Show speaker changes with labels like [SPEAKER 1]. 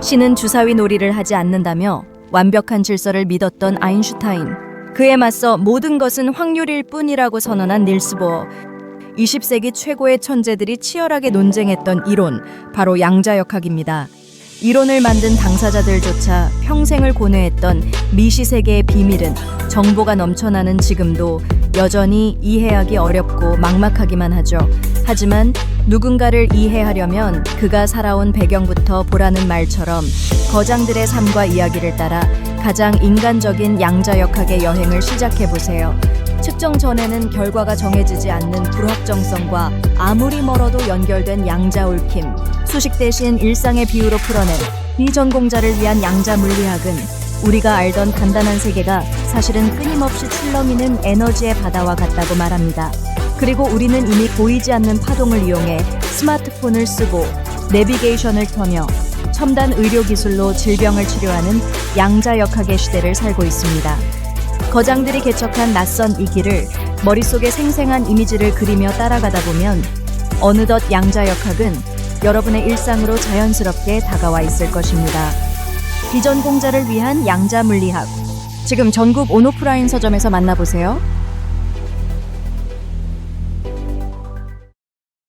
[SPEAKER 1] 신은 주사위 놀이를 하지 않는다며 완벽한 질서를 믿었던 아인슈타인. 그에 맞서 모든 것은 확률일 뿐이라고 선언한 닐스 보어. 20세기 최고의 천재들이 치열하게 논쟁했던 이론, 바로 양자역학입니다. 이론을 만든 당사자들조차 평생을 고뇌했던 미시 세계의 비밀은 정보가 넘쳐나는 지금도 여전히 이해하기 어렵고 막막하기만 하죠. 하지만 누군가를 이해하려면 그가 살아온 배경부터 보라는 말처럼 거장들의 삶과 이야기를 따라 가장 인간적인 양자 역학의 여행을 시작해 보세요. 측정 전에는 결과가 정해지지 않는 불확정성과 아무리 멀어도 연결된 양자 얽힘, 수식 대신 일상의 비유로 풀어낸 비전공자를 위한 양자 물리학은 우리가 알던 간단한 세계가 사실은 끊임없이 출렁이는 에너지의 바다와 같다고 말합니다. 그리고 우리는 이미 보이지 않는 파동을 이용해 스마트폰을 쓰고 내비게이션을 켜며 첨단 의료 기술로 질병을 치료하는 양자역학의 시대를 살고 있습니다. 거장들이 개척한 낯선 이 길을 머릿속에 생생한 이미지를 그리며 따라가다 보면 어느덧 양자역학은 여러분의 일상으로 자연스럽게 다가와 있을 것입니다. 비전 공자를 위한 양자 물리학. 지금 전국 온오프라인 서점에서 만나보세요.